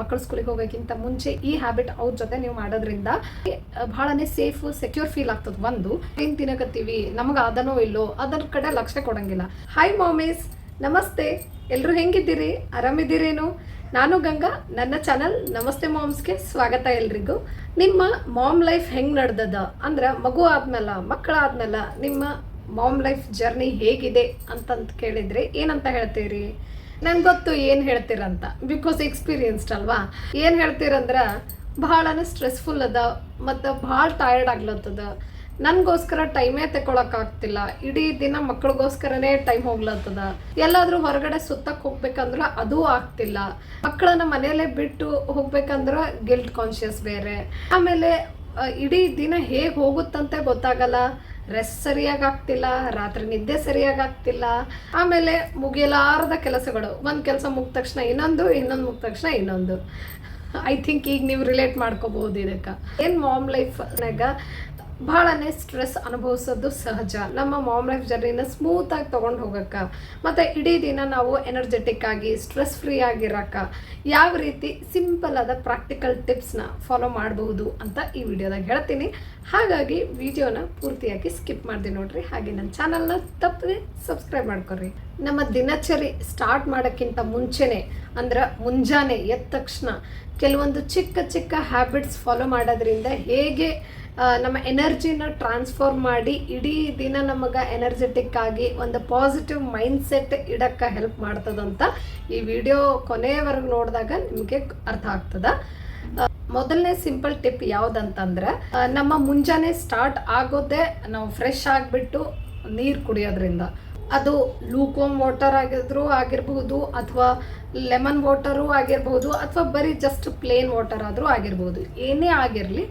ಮಕ್ಕಳು ಸ್ಕೂಲಿಗೆ ಹೋಗೋಕ್ಕಿಂತ ಮುಂಚೆ ಈ ಹ್ಯಾಬಿಟ್ ಅವ್ರ ಜೊತೆ ನೀವು ಮಾಡೋದ್ರಿಂದ ಬಹಳನೇ ಸೇಫ್ ಸೆಕ್ಯೂರ್ ಫೀಲ್ ಆಗ್ತದ ಒಂದು. ಏನ್ ತಿನ್ನಕತ್ತೀವಿ? ನಮಗೆ ಅದನೋ ಇಲ್ಲೋ? ಅದರ ಕಡೆ ಲಕ್ಷ್ಯ ಕೊಡಂಗಿಲ್ಲ. ಹಾಯ್ ಮಾಮೀಸ್ ನಮಸ್ತೆ. ಎಲ್ಲರೂ ಹೆಂಗಿದ್ದೀರಿ? ಆರಾಮಿದ್ದೀರೇನು? ನಾನು ಗಂಗಾ, ನನ್ನ ಚಾನಲ್ ನಮಸ್ತೆ ಮಾಮ್ಸ್ಗೆ ಸ್ವಾಗತ ಎಲ್ರಿಗೂ. ನಿಮ್ಮ ಮಾಮ್ ಲೈಫ್ ಹೆಂಗ್ ನಡ್ದದ? ಅಂದ್ರ ಮಗು ಆದ್ಮೇಲೆ ಮಕ್ಕಳಾದ್ಮೇಲೆ ನಿಮ್ಮ ಮಾಮ್ ಲೈಫ್ ಜರ್ನಿ ಹೇಗಿದೆ ಅಂತಂತ ಕೇಳಿದ್ರೆ ಏನಂತ ಹೇಳ್ತೀರಿ? ನಂಗೆ ಗೊತ್ತು ಏನು ಹೇಳ್ತೀರಂತ. ಬಿಕಾಸ್ ಎಕ್ಸ್ಪೀರಿಯನ್ಸ್ಡ್ ಅಲ್ವಾ? ಏನು ಹೇಳ್ತೀರಂದ್ರೆ, ಭಾಳನೇ ಸ್ಟ್ರೆಸ್ಫುಲ್ ಅದ, ಮತ್ತು ಭಾಳ ಟಯರ್ಡ್ ಆಗ್ಲತ್ತದ. ನನಗೋಸ್ಕರ ಟೈಮೇ ತಗೊಳಕ್ಕಾಗ್ತಿಲ್ಲ ಇಡೀ ದಿನ ಮಕ್ಕಳಿಗೋಸ್ಕರನೇ ಟೈಮ್ ಹೋಗ್ಲತ್ತದ. ಎಲ್ಲಾದರೂ ಹೊರಗಡೆ ಸುತ್ತಕ್ಕೆ ಹೋಗ್ಬೇಕಂದ್ರೆ ಅದೂ ಆಗ್ತಿಲ್ಲ. ಮಕ್ಕಳನ್ನ ಮನೆಯಲ್ಲೇ ಬಿಟ್ಟು ಹೋಗ್ಬೇಕಂದ್ರೆ ಗಿಲ್ಟ್ ಕಾನ್ಷಿಯಸ್ ಬೇರೆ. ಆಮೇಲೆ ಇಡೀ ದಿನ ಹೇಗೆ ಹೋಗುತ್ತಂತೆ ಗೊತ್ತಾಗಲ್ಲ. ರೆಸ್ಟ್ ಸರಿಯಾಗಿ ಆಗ್ತಿಲ್ಲ ರಾತ್ರಿ ನಿದ್ದೆ ಸರಿಯಾಗಿ ಆಗ್ತಿಲ್ಲ ಆಮೇಲೆ ಮುಗಿಯಲಾರದ ಕೆಲಸಗಳು. ಒಂದು ಕೆಲಸ ಮುಗಿದ ತಕ್ಷಣ ಇನ್ನೊಂದು ಇನ್ನೊಂದು ಮುಗಿದ ತಕ್ಷಣ ಇನ್ನೊಂದು. ಐ ಥಿಂಕ್ ಈಗ ನೀವು ರಿಲೇಟ್ ಮಾಡ್ಕೋಬಹುದು ಇದಕ್ಕೆ. ಏನು ಮಾಮ್ ಲೈಫ್ನಾಗ ಭಾಳನೇ ಸ್ಟ್ರೆಸ್ ಅನುಭವಿಸೋದು ಸಹಜ. ನಮ್ಮ ಮಾಮ್ ಲೈಫ್ ಜರ್ನಿನ ಸ್ಮೂತ್ ಆಗಿ ತಗೊಂಡು ಹೋಗಕ್ಕ. ಮತ್ತು ಇಡೀ ದಿನ ನಾವು ಎನರ್ಜೆಟಿಕ್ ಆಗಿ ಸ್ಟ್ರೆಸ್ ಫ್ರೀ ಆಗಿರಕ್ಕ. ಯಾವ ರೀತಿ ಸಿಂಪಲ್ ಆದ ಪ್ರಾಕ್ಟಿಕಲ್ ಟಿಪ್ಸ್ನ ಫಾಲೋ ಮಾಡಬಹುದು ಅಂತ ಈ ವಿಡಿಯೋದಾಗ ಹೇಳ್ತೀನಿ. ಹಾಗಾಗಿ ವಿಡಿಯೋನ ಪೂರ್ತಿಯಾಗಿ ಸ್ಕಿಪ್ ಮಾಡಿದೆ ನೋಡ್ರಿ. ಹಾಗೆ ನನ್ನ ಚಾನಲ್ನ ತಪ್ಪದೆ ಸಬ್ಸ್ಕ್ರೈಬ್ ಮಾಡ್ಕೊರಿ. ನಮ್ಮ ದಿನಚರಿ ಸ್ಟಾರ್ಟ್ ಮಾಡೋಕ್ಕಿಂತ ಮುಂಚೆನೆ, ಅಂದ್ರೆ ಮುಂಜಾನೆ ಎದ್ದ ತಕ್ಷಣ ಕೆಲವೊಂದು ಚಿಕ್ಕ ಚಿಕ್ಕ ಹ್ಯಾಬಿಟ್ಸ್ ಫಾಲೋ ಮಾಡೋದ್ರಿಂದ ಹೇಗೆ ನಮ್ಮ ಎನರ್ಜಿನ ಟ್ರಾನ್ಸ್ಫಾರ್ಮ್ ಮಾಡಿ ಇಡೀ ದಿನ ನಮಗೆ ಎನರ್ಜೆಟಿಕ್ ಆಗಿ ಒಂದು ಪಾಸಿಟಿವ್ ಮೈಂಡ್ ಸೆಟ್ ಇಡಕ್ಕೆ ಹೆಲ್ಪ್ ಮಾಡ್ತದಂತ ಈ ವಿಡಿಯೋ ಕೊನೆಯವರೆಗೆ ನೋಡಿದಾಗ ನಿಮಗೆ ಅರ್ಥ ಆಗ್ತದ. ಮೊದಲನೇ ಸಿಂಪಲ್ ಟಿಪ್ ಯಾವುದಂತಂದ್ರೆ ನಮ್ಮ ಮುಂಜಾನೆ ಸ್ಟಾರ್ಟ್ ಆಗೋದೇ ನಾವು ಫ್ರೆಶ್ ಆಗಿಬಿಟ್ಟು ನೀರು ಕುಡಿಯೋದ್ರಿಂದ. ಅದು ಲೂಕೋಮ್ ವಾಟರ್ ಆಗಿದ್ರು ಆಗಿರಬಹುದು ಅಥವಾ ಲೆಮನ್ ವಾಟರು ಆಗಿರಬಹುದು ಅಥವಾ ಬರೀ ಜಸ್ಟ್ ಪ್ಲೇನ್ ವಾಟರ್ ಆದರೂ ಆಗಿರ್ಬೋದು. ಏನೇ ಆಗಿರಲಿ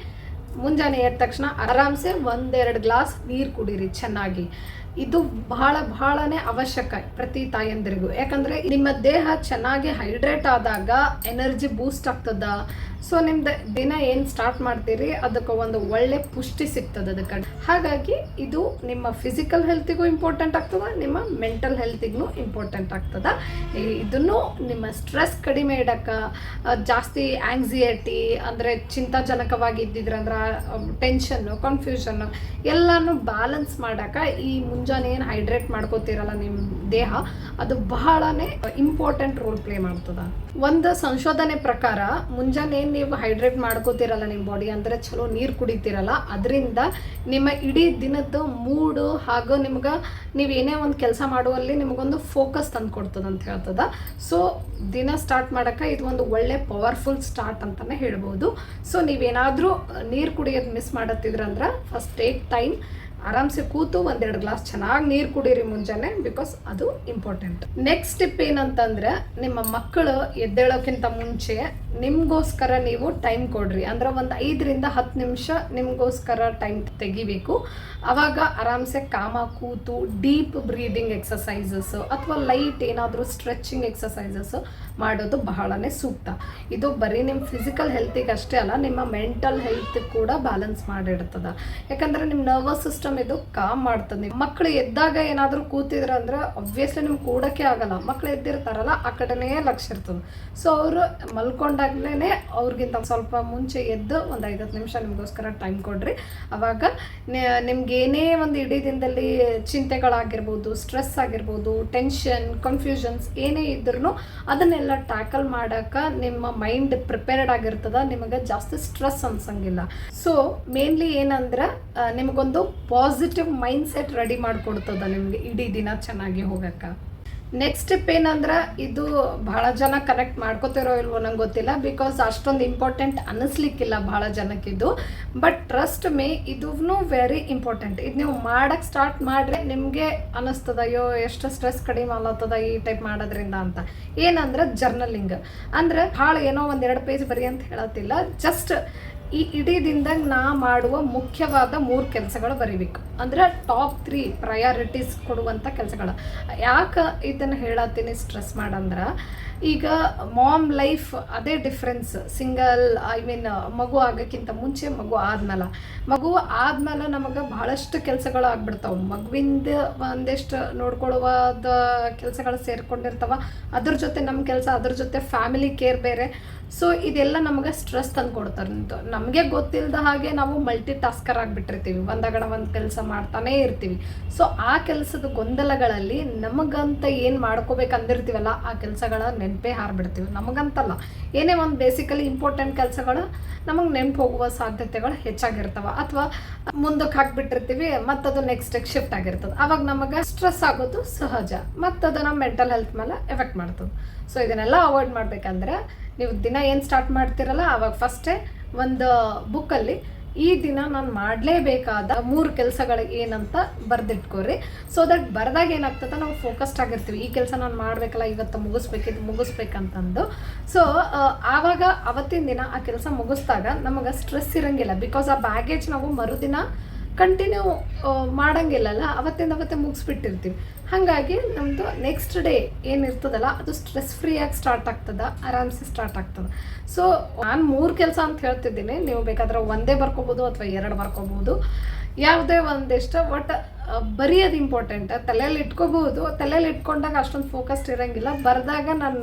ಮುಂಜಾನೆ ಎದ್ದ ತಕ್ಷಣ ಆರಾಮ್ಸೆ ಒಂದೆರಡು ಗ್ಲಾಸ್ ನೀರು ಕುಡೀರಿ ಚೆನ್ನಾಗಿ. ಇದು ಬಹಳ ಬಹಳನೇ ಅವಶ್ಯಕ ಪ್ರತಿ ತಾಯಂದಿರಿಗೂ. ಯಾಕಂದ್ರೆ ನಿಮ್ಮ ದೇಹ ಚೆನ್ನಾಗಿ ಹೈಡ್ರೇಟ್ ಆದಾಗ ಎನರ್ಜಿ ಬೂಸ್ಟ್ ಆಗ್ತದ. ಸೊ, ನಿಮ್ದು ದಿನ ಏನು ಸ್ಟಾರ್ಟ್ ಮಾಡ್ತೀರಿ? ಅದಕ್ಕೆ ಒಂದು ಒಳ್ಳೆ ಪುಷ್ಟಿ ಸಿಗ್ತದೆ ಅದಕ್ಕೆ. ಹಾಗಾಗಿ ಇದು ನಿಮ್ಮ ಫಿಸಿಕಲ್ ಹೆಲ್ತಿಗೂ ಇಂಪಾರ್ಟೆಂಟ್ ಆಗ್ತದೆ, ನಿಮ್ಮ ಮೆಂಟಲ್ ಹೆಲ್ತಿಗೂ ಇಂಪಾರ್ಟೆಂಟ್ ಆಗ್ತದ. ಇದನ್ನು ನಿಮ್ಮ ಸ್ಟ್ರೆಸ್ ಕಡಿಮೆ ಇಡಕ್ಕೆ ಜಾಸ್ತಿ ಆಂಗ್ಸಿಯಟಿ ಅಂದರೆ ಚಿಂತಾಜನಕವಾಗಿ ಇದ್ದಿದ್ರಂದ್ರೆ ಟೆನ್ಷನ್ನು ಕನ್ಫ್ಯೂಷನ್ನು ಎಲ್ಲನೂ ಬ್ಯಾಲೆನ್ಸ್ ಮಾಡಕ್ಕೆ ಈ ಮುಂಜಾನೆ ಏನು ಹೈಡ್ರೇಟ್ ಮಾಡ್ಕೋತಿರಲ್ಲ ನಿಮ್ಮ ದೇಹ, ಅದು ಬಹಳನೇ ಇಂಪಾರ್ಟೆಂಟ್ ರೋಲ್ ಪ್ಲೇ ಮಾಡ್ತದ. ಒಂದು ಸಂಶೋಧನೆ ಪ್ರಕಾರ ಮುಂಜಾನೆ ಏನು ನೀವು ಹೈಡ್ರೇಟ್ ಮಾಡ್ಕೋತಿರಲ್ಲ ನಿಮ್ಮ ಬಾಡಿ ಅಂದರೆ ಚಲೋ ನೀರು ಕುಡಿತಿರಲ್ಲ, ಅದರಿಂದ ನಿಮ್ಮ ಇಡೀ ದಿನದ ಮೂಡು ಹಾಗೂ ನಿಮ್ಗೆ ನೀವು ಏನೇ ಒಂದು ಕೆಲಸ ಮಾಡುವಲ್ಲಿ ನಿಮಗೊಂದು ಫೋಕಸ್ ತಂದು ಕೊಡ್ತದೆ ಅಂತ ಹೇಳ್ತದ. ಸೊ ದಿನ ಸ್ಟಾರ್ಟ್ ಮಾಡೋಕ್ಕೆ ಇದು ಒಂದು ಒಳ್ಳೆ ಪವರ್ಫುಲ್ ಸ್ಟಾರ್ಟ್ ಅಂತಲೇ ಹೇಳ್ಬೋದು. ಸೊ ನೀವೇನಾದರೂ ನೀರು ಕುಡಿಯೋದು ಮಿಸ್ ಮಾಡತ್ತಿದ್ರಂದ್ರೆ ಫಸ್ಟ್ ಏಟ್ ಟೈಮ್ ಆರಾಮ್ಸೆ ಕೂತು ಒಂದೆರಡು ಗ್ಲಾಸ್ ಚೆನ್ನಾಗಿ ನೀರು ಕುಡೀರಿ ಮುಂಜಾನೆ ಬಿಕಾಸ್ ಅದು ಇಂಪಾರ್ಟೆಂಟ್ ನೆಕ್ಸ್ಟ್ ಸ್ಟೆಪ್ ಏನಂತಂದ್ರೆ, ನಿಮ್ಮ ಮಕ್ಕಳು ಎದ್ದೇಳೋಕ್ಕಿಂತ ಮುಂಚೆ ನಿಮ್ಗೋಸ್ಕರ ನೀವು ಟೈಮ್ ಕೊಡ್ರಿ. ಅಂದ್ರೆ ಒಂದು ಐದರಿಂದ ಹತ್ತು ನಿಮಿಷ ನಿಮ್ಗೋಸ್ಕರ ಟೈಮ್ ತೆಗಿಬೇಕು. ಅವಾಗ ಆರಾಮ್ಸೆ ಕಾಮ ಕೂತು ಡೀಪ್ ಬ್ರೀದಿಂಗ್ ಎಕ್ಸಸೈಸಸ್ ಅಥವಾ ಲೈಟ್ ಏನಾದರೂ ಸ್ಟ್ರೆಚಿಂಗ್ ಎಕ್ಸಸೈಸಸ್ ಮಾಡೋದು ಬಹಳನೇ ಸೂಕ್ತ. ಇದು ಬರೀ ನಿಮ್ಮ ಫಿಸಿಕಲ್ ಹೆಲ್ತಿಗೆ ಅಷ್ಟೇ ಅಲ್ಲ, ನಿಮ್ಮ ಮೆಂಟಲ್ ಹೆಲ್ತ್ ಕೂಡ ಬ್ಯಾಲೆನ್ಸ್ ಮಾಡಿಡ್ತದೆ. ಯಾಕಂದ್ರೆ ನಿಮ್ಮ ನರ್ವಸ್ ಸಿಸ್ಟಮ್ ಇದು ಕಾಮ್ ಮಾಡ್ತದೆ. ಮಕ್ಕಳು ಎದ್ದಾಗ ಏನಾದರೂ ಕೂತಿದ್ರ ಅಂದ್ರೆ ಅಬ್ವಿಯಸ್ಲಿ ನಿಮ್ಗೆ ಕೂಡಕ್ಕೆ ಆಗಲ್ಲ. ಮಕ್ಕಳು ಎದ್ದಿರ್ತಾರಲ್ಲ, ಆ ಕಡೆನೇ ಲಕ್ಷ್ಯ ಇರ್ತದೆ. ಸೊ ಅವರು ಮಲ್ಕೊಂಡಾಗ್ಲೇ ಅವ್ರಿಗಿಂತ ಸ್ವಲ್ಪ ಮುಂಚೆ ಎದ್ದು ಒಂದು ಐದತ್ತು ನಿಮಿಷ ನಿಮಗೋಸ್ಕರ ಟೈಮ್ ಕೊಡ್ರಿ. ಅವಾಗ ನಿಮ್ಗೆ ಏನೇ ಒಂದು ಇಡೀ ದಿನದಲ್ಲಿ ಚಿಂತೆಗಳಾಗಿರ್ಬೋದು ಸ್ಟ್ರೆಸ್ ಆಗಿರ್ಬೋದು ಟೆನ್ಷನ್ ಕನ್ಫ್ಯೂಷನ್ಸ್ ಏನೇ ಇದ್ರೂ ಅದನ್ನೆಲ್ಲ ಟ್ಯಾಕಲ್ ಮಾಡೋಕೆ ನಿಮ್ಮ ಮೈಂಡ್ ಪ್ರಿಪೇರ್ಡ್ ಆಗಿರ್ತದ. ನಿಮಗೆ ಜಾಸ್ತಿ ಸ್ಟ್ರೆಸ್ ಅನ್ಸಂಗಿಲ್ಲ. ಸೊ ಮೇನ್ಲಿ ಏನಂದ್ರೆ ನಿಮಗೊಂದು ಪಾಸಿಟಿವ್ ಮೈಂಡ್ ಸೆಟ್ ರೆಡಿ ಮಾಡಿಕೊಡ್ತದ ನಿಮಗೆ ಇಡೀ ದಿನ ಚೆನ್ನಾಗಿ ಹೋಗಕ್ಕೆ ನೆಕ್ಸ್ಟ್ ಸ್ಟೆಪ್ ಏನಂದ್ರೆ ಇದು ಬಹಳ ಜನ ಕನೆಕ್ಟ್ ಮಾಡ್ಕೋತಿರೋ ಇಲ್ವೋ ನಂಗೆ ಗೊತ್ತಿಲ್ಲ ಬಿಕಾಸ್ ಅಷ್ಟೊಂದು ಇಂಪಾರ್ಟೆಂಟ್ ಅನ್ನಿಸ್ಲಿಕ್ಕಿಲ್ಲ ಬಹಳ ಜನಕ್ಕಿದು ಬಟ್ ಟ್ರಸ್ಟ್ ಮೇ ಇದೂ ವೆರಿ ಇಂಪಾರ್ಟೆಂಟ್ ಇದು ನೀವು ಮಾಡಕ್ಕೆ ಸ್ಟಾರ್ಟ್ ಮಾಡಿದ್ರೆ ನಿಮಗೆ ಅನ್ನಿಸ್ತದ ಅಯ್ಯೋ ಎಷ್ಟು ಸ್ಟ್ರೆಸ್ ಕಡಿಮೆ ಆಲತ್ತದ ಈ ಟೈಪ್ ಮಾಡೋದ್ರಿಂದ ಅಂತ. ಏನಂದ್ರೆ ಜರ್ನಲಿಂಗ್ ಅಂದ್ರೆ ಭಾಳ ಏನೋ ಒಂದೆರಡು ಪೇಜ್ ಬರಿ ಅಂತ ಹೇಳತ್ತಿಲ್ಲ. ಜಸ್ಟ್ ಈ ಇಡೀ ದಿನದಾಗ ನಾ ಮಾಡುವ ಮುಖ್ಯವಾದ ಮೂರು ಕೆಲಸಗಳು ಬರಿಬೇಕು. ಅಂದ್ರೆ ಟಾಪ್ ತ್ರೀ ಪ್ರಯಾರಿಟೀಸ್ ಕೊಡುವಂಥ ಕೆಲಸಗಳು. ಯಾಕೆ ಇದನ್ನು ಹೇಳತ್ತೀನಿ ಸ್ಟ್ರೆಸ್ ಮಾಡಂದ್ರೆ ಈಗ ಮಾಮ್ ಲೈಫ್ ಅದೇ ಡಿಫ್ರೆನ್ಸ್ ಸಿಂಗಲ್ ಐ ಮೀನ್ ಮಗು ಆಗೋಕ್ಕಿಂತ ಮುಂಚೆ ಮಗು ಆದ್ಮೇಲೆ. ಮಗು ಆದ್ಮೇಲೆ ನಮಗೆ ಬಹಳಷ್ಟು ಕೆಲಸಗಳು ಆಗ್ಬಿಡ್ತಾವೆ. ಮಗುವಿಂದ ಒಂದಿಷ್ಟು ನೋಡ್ಕೊಳ್ಳುವಾದ ಕೆಲಸಗಳು ಸೇರ್ಕೊಂಡಿರ್ತಾವ. ಅದ್ರ ಜೊತೆ ನಮ್ಮ ಕೆಲಸ, ಅದ್ರ ಜೊತೆ ಫ್ಯಾಮಿಲಿ ಕೇರ್ ಬೇರೆ. ಸೊ ಇದೆಲ್ಲ ನಮಗೆ ಸ್ಟ್ರೆಸ್ ತಂದು ಕೊಡ್ತಾರೆ ನಮಗೆ ಗೊತ್ತಿಲ್ಲದ ಹಾಗೆ ನಾವು ಮಲ್ಟಿ ಟಾಸ್ಕರ್ ಆಗಿಬಿಟ್ಟಿರ್ತೀವಿ. ಒಂದಗಡ ಒಂದು ಕೆಲಸ ಮಾಡ್ತಾನೇ ಇರ್ತೀವಿ. ಸೊ ಆ ಕೆಲಸದ ಗೊಂದಲಗಳಲ್ಲಿ ನಮಗಂತ ಏನು ಮಾಡ್ಕೋಬೇಕಂದಿರ್ತೀವಲ್ಲ, ಆ ಕೆಲಸಗಳ ನೆನಪೇ ಹಾರ್ಬಿಡ್ತೀವಿ. ನಮಗಂತಲ್ಲ. ಏನೇ ಒಂದು ಬೇಸಿಕಲಿ ಇಂಪಾರ್ಟೆಂಟ್ ಕೆಲಸಗಳು ನಮಗೆ ನೆನಪು ಹೋಗುವ ಸಾಧ್ಯತೆಗಳು ಹೆಚ್ಚಾಗಿರ್ತವೆ. ಅಥವಾ ಮುಂದಕ್ಕೆ ಹಾಕ್ಬಿಟ್ಟಿರ್ತೀವಿ, ಮತ್ತದು ನೆಕ್ಸ್ಟಿಗೆ ಶಿಫ್ಟ್ ಆಗಿರ್ತದೆ. ಅವಾಗ ನಮಗೆ ಸ್ಟ್ರೆಸ್ ಆಗೋದು ಸಹಜ. ಮತ್ತದು ನಮ್ಮ ಮೆಂಟಲ್ ಹೆಲ್ತ್ ಮೇಲೆ ಎಫೆಕ್ಟ್ ಮಾಡ್ತದೆ. ಸೊ ಇದನ್ನೆಲ್ಲ ಅವಾಯ್ಡ್ ಮಾಡಬೇಕಂದ್ರೆ, ನೀವು ದಿನ ಏನು ಸ್ಟಾರ್ಟ್ ಮಾಡ್ತಿರಲ್ಲ, ಅವಾಗ ಫಸ್ಟೇ ಒಂದು ಬುಕ್ಕಲ್ಲಿ ಈ ದಿನ ನಾನು ಮಾಡಲೇಬೇಕಾದ ಮೂರು ಕೆಲಸಗಳು ಏನಂತ ಬರೆದಿಟ್ಕೋರಿ. ಸೊ ದಟ್ ಬರೆದಾಗ ಏನಾಗ್ತದೆ ನಾವು ಫೋಕಸ್ಡ್ ಆಗಿರ್ತೀವಿ. ಈ ಕೆಲಸ ನಾನು ಮಾಡಬೇಕಲ್ಲ, ಇವತ್ತು ಮುಗಿಸ್ಬೇಕು ಇದು ಮುಗಿಸ್ಬೇಕಂತಂದು ಸೊ ಆವಾಗ ಅವತ್ತಿನ ದಿನ ಆ ಕೆಲಸ ಮುಗಿಸ್ದಾಗ ನಮಗೆ ಸ್ಟ್ರೆಸ್ ಇರಂಗಿಲ್ಲ. ಬಿಕಾಸ್ ಆ ಬ್ಯಾಗೇಜ್ ನಾವು ಮರುದಿನ ಕಂಟಿನ್ಯೂ ಮಾಡಂಗಿಲ್ಲಲ್ಲ, ಅವತ್ತಿಂದ ಅವತ್ತೇ ಮುಗಿಸ್ಬಿಟ್ಟಿರ್ತೀವಿ. ಹಾಗಾಗಿ ನಮ್ಮದು ನೆಕ್ಸ್ಟ್ ಡೇ ಏನಿರ್ತದಲ್ಲ ಅದು ಸ್ಟ್ರೆಸ್ ಫ್ರೀಯಾಗಿ ಸ್ಟಾರ್ಟ್ ಆಗ್ತದೆ, ಆರಾಮ್ಸೆ ಸ್ಟಾರ್ಟ್ ಆಗ್ತದೆ. ಸೊ ನಾನು ಮೂರು ಕೆಲಸ ಅಂತ ಹೇಳ್ತಿದ್ದೀನಿ. ನೀವು ಬೇಕಾದ್ರೆ ಒಂದೇ ಬರ್ಕೋಬೋದು ಅಥವಾ ಎರಡು ಬರ್ಕೋಬೋದು. ಯಾವುದೇ ಒಂದಿಷ್ಟು ಬಟ್ ಬರೆಯೋದು ಇಂಪಾರ್ಟೆಂಟ್ ತಲೆಯಲ್ಲಿ ಇಟ್ಕೋಬಹುದು. ತಲೆಯಲ್ಲಿ ಇಟ್ಕೊಂಡಾಗ ಅಷ್ಟೊಂದು ಫೋಕಸ್ಡ್ ಇರೋಂಗಿಲ್ಲ. ಬರೆದಾಗ ನಾನು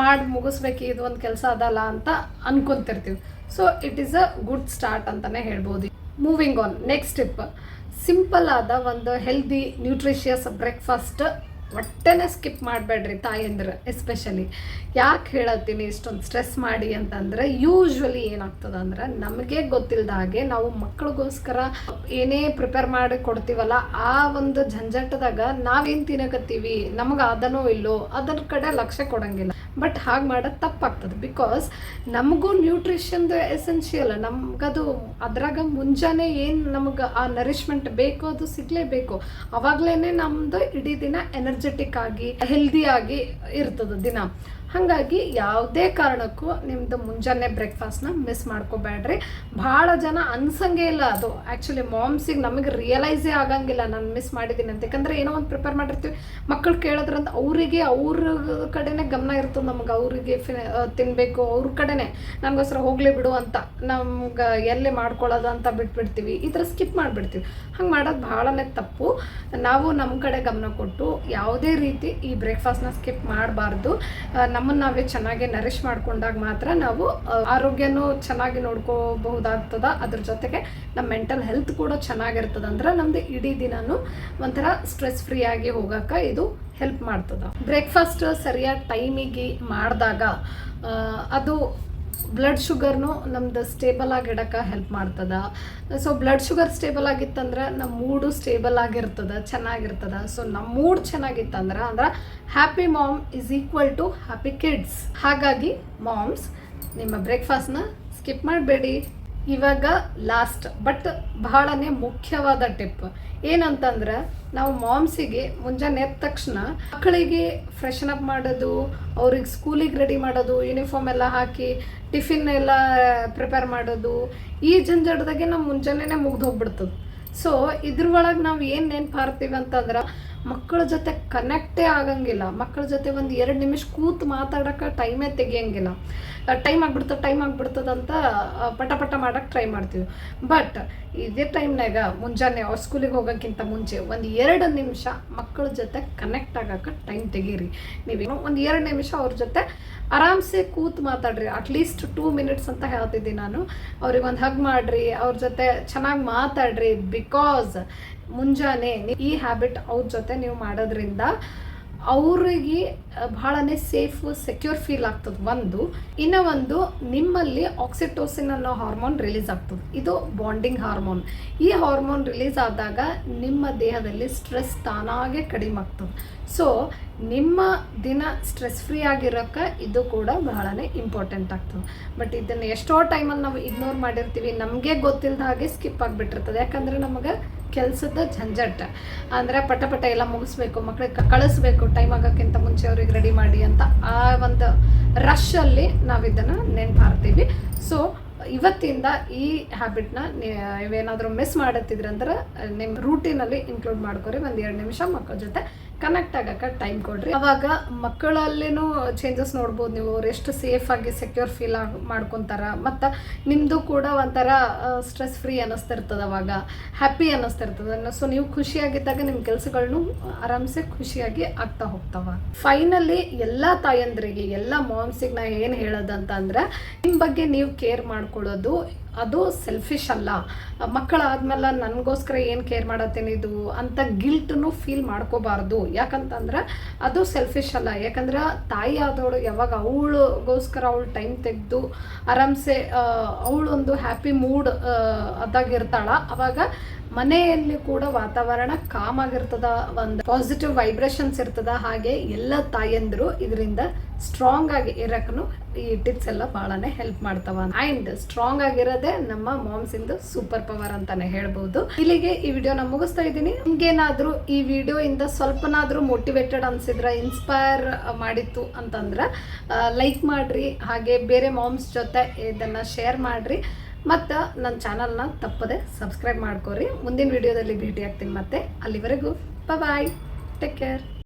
ಮಾಡಿ ಮುಗಿಸ್ಬೇಕು, ಇದು ಒಂದು ಕೆಲಸ ಅದಲ್ಲ ಅಂತ ಅನ್ಕೊಂತಿರ್ತೀವಿ. So it is a good start ಅಂತಲೇ ಹೇಳ್ಬೋದು. Moving on next tip simple ಆದ ಒಂದು ಹೆಲ್ದಿ ನ್ಯೂಟ್ರಿಷಿಯಸ್ ಬ್ರೇಕ್ಫಾಸ್ಟ್ ಒಟ್ಟೆನೇ ಸ್ಕಿಪ್ ಮಾಡಬೇಡ್ರಿ ತಾಯಂದ್ರೆ ಎಸ್ಪೆಷಲಿ ಯಾಕೆ ಹೇಳತ್ತೀನಿ ಇಷ್ಟೊಂದು ಸ್ಟ್ರೆಸ್ ಮಾಡಿ ಅಂತಂದ್ರೆ ಯೂಶ್ವಲಿ ಏನಾಗ್ತದೆ ಅಂದ್ರೆ, ನಮಗೆ ಗೊತ್ತಿಲ್ಲದ ಹಾಗೆ ನಾವು ಮಕ್ಕಳಿಗೋಸ್ಕರ ಏನೇ ಪ್ರಿಪೇರ್ ಮಾಡಿ ಕೊಡ್ತೀವಲ್ಲ, ಆ ಒಂದು ಜಂಜಾಟದಾಗ ನಾವೇನು ತಿನ್ನಕತ್ತೀವಿ ನಮಗೆ ಅದನೋ ಇಲ್ಲೋ ಅದರ ಕಡೆ ಲಕ್ಷ್ಯ ಕೊಡಂಗಿಲ್ಲ. ಬಟ್ ಹಾಗೆ ಮಾಡೋದು ತಪ್ಪಾಗ್ತದೆ. ಬಿಕಾಸ್ ನಮಗೂ ನ್ಯೂಟ್ರಿಷನ್ದು ಎಸೆನ್ಷಿಯಲ್ ನಮಗದು ಅದ್ರಾಗ ಮುಂಜಾನೆ ಏನು ನಮಗೆ ಆ ನರಿಷ್ಮೆಂಟ್ ಬೇಕು ಅದು ಸಿಗಲೇಬೇಕು. ಅವಾಗಲೇ ನಮ್ಮದು ಇಡೀ ದಿನ ಎನರ್ಜೆಟಿಕ್ ಆಗಿ ಹೆಲ್ದಿ ಆಗಿ ಇರ್ತದೆ ದಿನ. ಹಾಗಾಗಿ ಯಾವುದೇ ಕಾರಣಕ್ಕೂ ನಿಮ್ಮದು ಮುಂಜಾನೆ ಬ್ರೇಕ್ಫಾಸ್ಟ್ನ ಮಿಸ್ ಮಾಡ್ಕೋಬೇಡ್ರಿ. ಭಾಳ ಜನ ಅನ್ಸಂಗೇ ಇಲ್ಲ ಅದು. ಆ್ಯಕ್ಚುಲಿ ಮಾಮ್ಸಿಗೆ ನಮಗೆ ರಿಯಲೈಸೇ ಆಗಂಗಿಲ್ಲ ನಾನು ಮಿಸ್ ಮಾಡಿದ್ದೀನಿ ಅಂತ. ಯಾಕಂದರೆ ಏನೋ ಒಂದು ಪ್ರಿಪೇರ್ ಮಾಡಿರ್ತೀವಿ. ಮಕ್ಕಳು ಕೇಳಿದ್ರಂತ ಅವರಿಗೆ ಅವ್ರ ಕಡೆನೇ ಗಮನ ಇರ್ತದೆ ನಮ್ಗೆ. ಅವರಿಗೆ ತಿನ್ನಬೇಕು ಅವ್ರ ಕಡೆನೇ. ನನಗೋಸ್ಕರ ಹೋಗಲಿ ಬಿಡು ಅಂತ. ನಮ್ಗೆ ಎಲ್ಲಿ ಮಾಡ್ಕೊಳ್ಳೋದು ಅಂತ ಬಿಟ್ಬಿಡ್ತೀವಿ. ಈ ಥರ ಸ್ಕಿಪ್ ಮಾಡಿಬಿಡ್ತೀವಿ. ಹಂಗೆ ಮಾಡೋದು ಭಾಳನೇ ತಪ್ಪು. ನಾವು ನಮ್ಮ ಕಡೆ ಗಮನ ಕೊಟ್ಟು ಯಾವುದೇ ರೀತಿ ಈ ಬ್ರೇಕ್ಫಾಸ್ಟ್ನ ಸ್ಕಿಪ್ ಮಾಡಬಾರ್ದು. ನಮ್ಮನ್ನು ನಾವೇ ಚೆನ್ನಾಗಿ ನರಿಶ್ ಮಾಡ್ಕೊಂಡಾಗ ಮಾತ್ರ ನಾವು ಆರೋಗ್ಯನೂ ಚೆನ್ನಾಗಿ ನೋಡ್ಕೋಬಹುದಾಗ್ತದ. ಅದ್ರ ಜೊತೆಗೆ ನಮ್ಮ ಮೆಂಟಲ್ ಹೆಲ್ತ್ ಕೂಡ ಚೆನ್ನಾಗಿರ್ತದ. ಅಂದ್ರೆ ನಮ್ದು ಇಡೀ ದಿನಾನು ಒಂಥರ ಸ್ಟ್ರೆಸ್ ಫ್ರೀ ಆಗಿ ಹೋಗಕ್ಕೆ ಇದು ಹೆಲ್ಪ್ ಮಾಡ್ತದ. ಬ್ರೇಕ್ಫಾಸ್ಟ್ ಸರಿಯಾದ ಟೈಮಿಗೆ ಮಾಡಿದಾಗ ಅದು ಬ್ಲಡ್ ಶುಗರ್ನು ನಮ್ದು ಸ್ಟೇಬಲ್ ಆಗಿ ಇಡಕ್ಕೆ ಹೆಲ್ಪ್ ಮಾಡ್ತದ. ಸೊ ಬ್ಲಡ್ ಶುಗರ್ ಸ್ಟೇಬಲ್ ಆಗಿತ್ತಂದ್ರೆ ನಮ್ಮ ಮೂಡು ಸ್ಟೇಬಲ್ ಆಗಿರ್ತದ, ಚೆನ್ನಾಗಿರ್ತದ. ಸೊ ನಮ್ಮ ಮೂಡ್ ಚೆನ್ನಾಗಿತ್ತಂದ್ರೆ ಅಂದ್ರೆ happy mom is equal to happy kids ಹಾಗಾಗಿ ಮಾಮ್ಸ್ ನಿಮ್ಮ ಬ್ರೇಕ್ಫಾಸ್ಟ್ನ ಸ್ಕಿಪ್ ಮಾಡಬೇಡಿ. ಇವಾಗ ಲಾಸ್ಟ್ ಬಟ್ ಬಹಳನೇ ಮುಖ್ಯವಾದ ಟಿಪ್ ಏನಂತಂದ್ರೆ, ನಾವು ಮಾಮ್ಸಿಗೆ ಮುಂಜಾನೆ ಎದ್ದ ತಕ್ಷಣ ಮಕ್ಕಳಿಗೆ ಫ್ರೆಶನ್ ಅಪ್ ಮಾಡೋದು, ಅವ್ರಿಗೆ ಸ್ಕೂಲಿಗೆ ರೆಡಿ ಮಾಡೋದು ಯೂನಿಫಾರ್ಮ್ ಎಲ್ಲ ಹಾಕಿ ಟಿಫಿನ್ ಎಲ್ಲ ಪ್ರಿಪೇರ್ ಮಾಡೋದು, ಈ ಜಂಜಡದಾಗೆ ನಾವು ಮುಂಜಾನೆನೇ ಮುಗ್ದು ಹೋಗ್ಬಿಡ್ತದೆ. ಸೊ ಇದ್ರೊಳಗೆ ನಾವು ಏನು ನೆನ್ಪು ಹಾರ್ತೀವಿ ಅಂತಂದ್ರೆ ಮಕ್ಕಳ ಜೊತೆ ಕನೆಕ್ಟೇ ಆಗಂಗಿಲ್ಲ. ಮಕ್ಕಳ ಜೊತೆ ಒಂದು ಎರಡು ನಿಮಿಷ ಕೂತು ಮಾತಾಡೋಕೆ ಟೈಮೇ ತೆಗಿಯಂಗಿಲ್ಲ. ಟೈಮ್ ಆಗ್ಬಿಡ್ತದೆ ಟೈಮ್ ಆಗ್ಬಿಡ್ತದಂತ ಪಟ ಪಟ ಮಾಡೋಕೆ ಟ್ರೈ ಮಾಡ್ತೀವಿ. ಬಟ್ ಇದೇ ಟೈಮ್ನಾಗ ಮುಂಜಾನೆ ಸ್ಕೂಲಿಗೆ ಹೋಗೋಕ್ಕಿಂತ ಮುಂಚೆ ಒಂದು ಎರಡು ನಿಮಿಷ ಮಕ್ಕಳ ಜೊತೆ ಕನೆಕ್ಟ್ ಆಗೋಕೆ ಟೈಮ್ ತೆಗೀರಿ. ನೀವೇನು ಒಂದು ಎರಡು ನಿಮಿಷ ಅವ್ರ ಜೊತೆ ಆರಾಮ್ಸೆ ಕೂತು ಮಾತಾಡ್ರಿ. ಅಟ್ಲೀಸ್ಟ್ ಟೂ ಮಿನಿಟ್ಸ್ ಅಂತ ಹೇಳ್ತಿದ್ದೀನಿ ನಾನು. ಅವ್ರಿಗೆ ಒಂದು ಹಗ್ ಮಾಡ್ರಿ, ಅವ್ರ ಜೊತೆ ಚೆನ್ನಾಗಿ ಮಾತಾಡ್ರಿ. ಬಿಕಾಸ್ ಮುಂಜಾನೆ ಈ ಹ್ಯಾಬಿಟ್ ಅವ್ರ ಜೊತೆ ನೀವು ಮಾಡೋದ್ರಿಂದ ಅವರಿಗೆ ಬಹಳನೇ ಸೇಫ್ ಸೆಕ್ಯೂರ್ ಫೀಲ್ ಆಗ್ತದೆ ಒಂದು. ಇನ್ನು ಒಂದು ನಿಮ್ಮಲ್ಲಿ ಆಕ್ಸಿಟೋಸಿನ್ ಅನ್ನೋ ಹಾರ್ಮೋನ್ ರಿಲೀಸ್ ಆಗ್ತದೆ. ಇದು ಬಾಂಡಿಂಗ್ ಹಾರ್ಮೋನ್ ಈ ಹಾರ್ಮೋನ್ ರಿಲೀಸ್ ಆದಾಗ ನಿಮ್ಮ ದೇಹದಲ್ಲಿ ಸ್ಟ್ರೆಸ್ ತಾನಾಗೆ ಕಡಿಮೆ ಆಗ್ತದೆ. ಸೊ ನಿಮ್ಮ ದಿನ ಸ್ಟ್ರೆಸ್ ಫ್ರೀ ಆಗಿರೋಕ್ಕೆ ಇದು ಕೂಡ ಬಹಳನೇ ಇಂಪಾರ್ಟೆಂಟ್ ಆಗ್ತದೆ. ಬಟ್ ಇದನ್ನು ಎಷ್ಟೋ ಟೈಮಲ್ಲಿ ನಾವು ಇಗ್ನೋರ್ ಮಾಡಿರ್ತೀವಿ. ನಮಗೆ ಗೊತ್ತಿಲ್ಲದ ಹಾಗೆ ಸ್ಕಿಪ್ ಆಗಿಬಿಟ್ಟಿರ್ತದೆ. ಯಾಕಂದರೆ ನಮಗೆ ಕೆಲಸದ ಜಂಜಟ್ ಅಂದರೆ ಪಟ ಪಟ ಎಲ್ಲ ಮುಗಿಸ್ಬೇಕು ಮಕ್ಕಳಿಗೆ ಕಳಿಸ್ಬೇಕು ಟೈಮ್ ಆಗೋಕ್ಕಿಂತ ಮುಂಚೆ ಅವ್ರಿಗೆ ರೆಡಿ ಮಾಡಿ ಅಂತ ಆ ಒಂದು ರಶಲ್ಲಿ ನಾವು ಇದನ್ನು ನೆನ್ಪು ಮಾಡ್ತೀವಿ ಸೊ ಇವತ್ತಿಂದ ಈ ಹ್ಯಾಬಿಟ್ನ ನೀವೇನಾದರೂ ಮಿಸ್ ಮಾಡತ್ತಿದ್ರಂದ್ರೆ, ನಿಮ್ಮ ರೂಟೀನಲ್ಲಿ ಇನ್ಕ್ಲೂಡ್ ಮಾಡ್ಕೊರಿ, ಒಂದು ಎರಡು ನಿಮಿಷ ಮಕ್ಕಳ ಜೊತೆ ಕನೆಕ್ಟ್ ಆಗಕ್ಕೆ ಟೈಮ್ ಕೊಡ್ರಿ. ಅವಾಗ ಮಕ್ಕಳಲ್ಲಿನೂ ಚೇಂಜಸ್ ನೋಡ್ಬೋದು ನೀವು. ಅವ್ರು ಎಷ್ಟು ಸೇಫ್ ಆಗಿ ಸೆಕ್ಯೂರ್ ಫೀಲ್ ಆಗಿ ಮಾಡ್ಕೊತಾರ. ಮತ್ತು ನಿಮ್ಮದು ಕೂಡ ಒಂಥರ ಸ್ಟ್ರೆಸ್ ಫ್ರೀ ಅನ್ನಿಸ್ತಿರ್ತದೆ ಅವಾಗ. ಹ್ಯಾಪಿ ಅನ್ನಿಸ್ತಿರ್ತದೆ ಸೊ ನೀವು ಖುಷಿಯಾಗಿದ್ದಾಗ ನಿಮ್ಮ ಕೆಲಸಗಳನ್ನು ಆರಾಮ್ಸೆ ಖುಷಿಯಾಗಿ ಆಗ್ತಾ ಹೋಗ್ತಾವ. ಫೈನಲಿ ಎಲ್ಲ ತಾಯಂದ್ರಿಗೆ ಎಲ್ಲ ಮಾಮ್ಸಿಗೆ ನಾ ಏನು ಹೇಳೋದಂತ ಅಂತಂದ್ರೆ ನಿಮ್ಮ ಬಗ್ಗೆ ನೀವು ಕೇರ್ ಮಾಡ್ಕೊಳ್ಳೋದು ಅದು ಸೆಲ್ಫಿಶ್ ಅಲ್ಲ. ಮಕ್ಕಳಾದ್ಮೇಲೆ ನನಗೋಸ್ಕರ ಏನು ಕೇರ್ ಮಾಡತ್ತೆ ಇದು ಅಂತ ಗಿಲ್ಟನ್ನು ಫೀಲ್ ಮಾಡ್ಕೋಬಾರ್ದು. ಯಾಕಂತಂದ್ರೆ ಅದು ಸೆಲ್ಫಿಶ್ ಅಲ್ಲ. ಯಾಕಂದ್ರೆ ತಾಯಿ ಆದವಳು ಯಾವಾಗ ಅವಳಿಗೋಸ್ಕರ ಅವಳು ಟೈಮ್ ತೆಗೆದು ಆರಾಮ್ಸೆ ಅವಳೊಂದು ಹ್ಯಾಪಿ ಮೂಡ್ ಅದಾಗಿರ್ತಾಳ. ಅವಾಗ ಮನೆಯಲ್ಲಿ ಕೂಡ ವಾತಾವರಣ ಕಾಮ್ ಆಗಿರ್ತದ, ಒಂದು ಪಾಸಿಟಿವ್ ವೈಬ್ರೇಷನ್ಸ್ ಇರ್ತದ, ಹಾಗೆ ಎಲ್ಲ ತಾಯಂದಿರು ಇದರಿಂದ ಸ್ಟ್ರಾಂಗ್ ಆಗಿ ಇರಕ್ಕೂ ಈ ಟಿಪ್ಸ್ ಎಲ್ಲ ಬಹಳನೇ ಹೆಲ್ಪ್ ಮಾಡ್ತಾವ ಅಂಡ್ ಸ್ಟ್ರಾಂಗ್ ಆಗಿರೋದೇ ನಮ್ಮ ಮಾಮ್ಸ್ ಇಂದು ಸೂಪರ್ ಪವರ್ ಅಂತಾನೆ ಹೇಳ್ಬಹುದು ಇಲ್ಲಿಗೆ ಈ ವಿಡಿಯೋ ವಿಡಿಯೋನ ಮುಗಿಸ್ತಾ ಇದ್ದೀನಿ. ನಿಮ್ಗೇನಾದ್ರೂ ಈ ವಿಡಿಯೋ ಇಂದ ಸ್ವಲ್ಪನಾದ್ರೂ ಮೋಟಿವೇಟೆಡ್ ಅನ್ಸಿದ್ರ ಇನ್ಸ್ಪೈರ್ ಮಾಡಿತ್ತು ಅಂತಂದ್ರ ಲೈಕ್ ಮಾಡ್ರಿ, ಹಾಗೆ ಬೇರೆ ಮಾಮ್ಸ್ ಜೊತೆ ಇದನ್ನ ಶೇರ್ ಮಾಡ್ರಿ. ಮತ್ತು ನನ್ನ ಚಾನಲ್ನ ತಪ್ಪದೆ ಸಬ್ಸ್ಕ್ರೈಬ್ ಮಾಡ್ಕೊರಿ. ಮುಂದಿನ ವಿಡಿಯೋದಲ್ಲಿ ಭೇಟಿ ಆಗ್ತೀನಿ ಮತ್ತೆ. ಅಲ್ಲಿವರೆಗೂ ಬಾಯ್ ಟೇಕ್ ಕೇರ್